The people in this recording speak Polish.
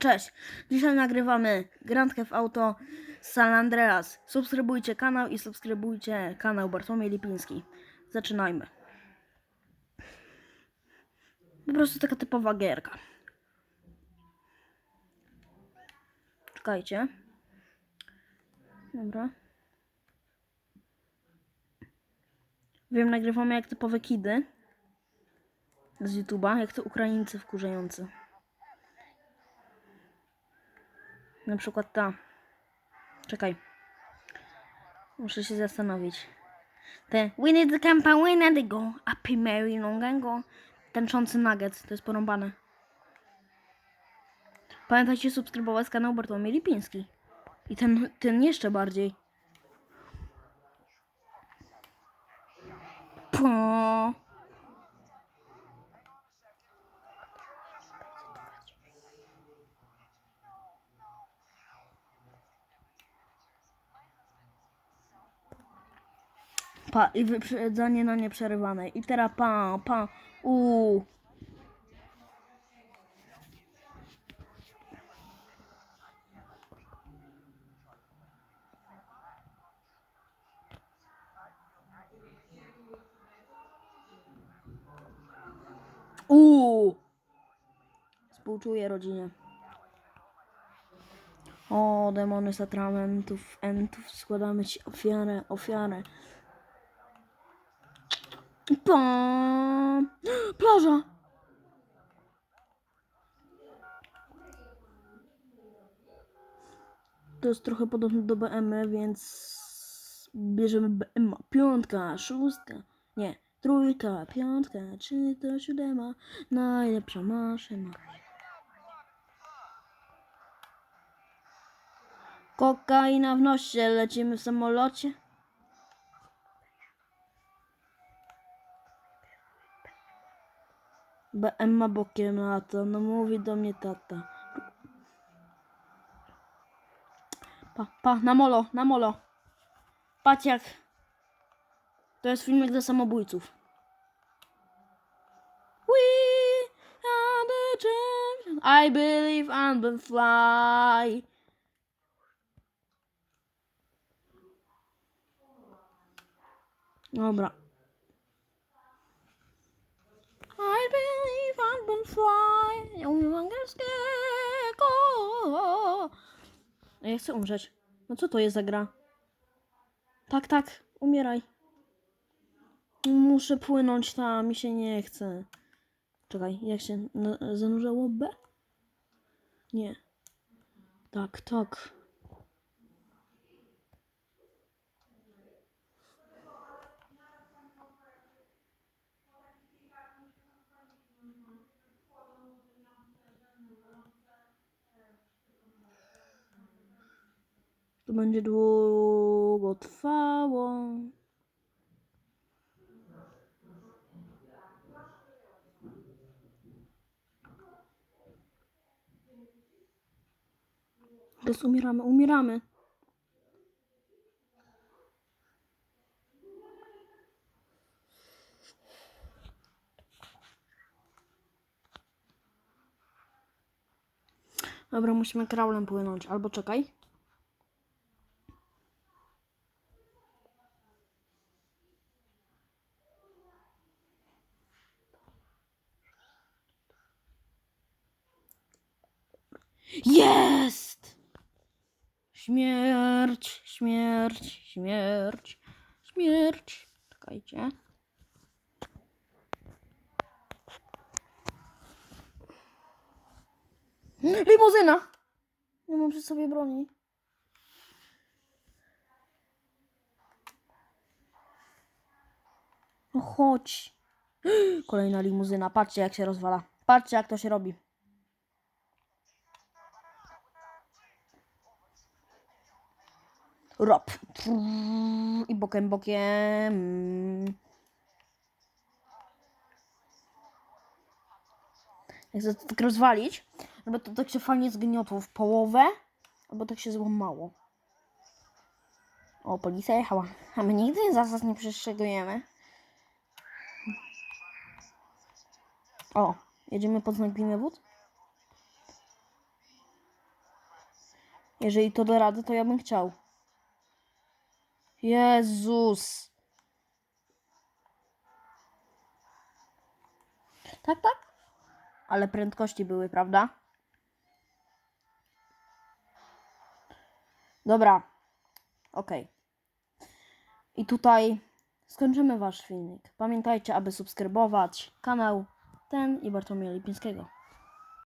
Cześć, dzisiaj nagrywamy Grandkę w Auto San Andreas. Subskrybujcie kanał i subskrybujcie kanał Bartłomiej Lipiński. Zaczynajmy. Po prostu taka typowa gierka. Czekajcie. Dobra. Wiem, nagrywamy jak typowe kidy z YouTube'a, jak to Ukraińcy wkurzający. Na przykład ta. Czekaj. Muszę się zastanowić. Te need the campa, need the go. Happy Mary no gango. Tańczący nugget. To jest porąbane. Pamiętajcie subskrybować kanał Bartłomiej Lipiński. I ten, ten jeszcze bardziej. Po. Pa, i wyprzedzanie na nieprzerywane. I teraz pa, pa, u. U. Współczuję rodzinie. O, demony sakramentów, entów, składamy ci ofiarę, ofiarę. Pa! Plaża! To jest trochę podobne do BM, więc bierzemy BM. Piątka, szóstka, nie, trójka, piątka, czy to siódema, najlepsza maszyna. Kokaina w nosie, lecimy w samolocie. BM ma bokiem lata, no mówi do mnie tata. Pa, pa, na molo, na molo. Patrz jak. To jest filmik dla samobójców. We are the champions. I believe I will fly. Dobra. I believe I can fly. Ja umiem angielskiego. Ja chcę umrzeć. No co to jest za gra? Tak, tak, umieraj. Muszę płynąć tam, mi się nie chce. Czekaj, jak się zanurzało B? Nie. Tak, tak. Będzie długo trwało. Teraz umieramy, umieramy. Dobra, musimy kraulem płynąć. Albo czekaj. Jest! Śmierć, śmierć, śmierć, śmierć. Czekajcie. Limuzyna! Nie mam przy sobie broni. No chodź. Kolejna limuzyna. Patrzcie jak się rozwala. Patrzcie jak to się robi. Rop. I bokiem, bokiem. Jak to tak rozwalić, żeby to tak się fajnie zgniotło w połowę, albo tak się złamało. O, policja jechała. A my nigdy zasad nie przestrzegujemy. O, jedziemy pod znak wód. Jeżeli to da rady, to ja bym chciał. Jezus. Tak, tak. Ale prędkości były, prawda? Dobra. Okej. I tutaj skończymy wasz filmik. Pamiętajcie, aby subskrybować kanał ten i Bartłomieja Lipińskiego.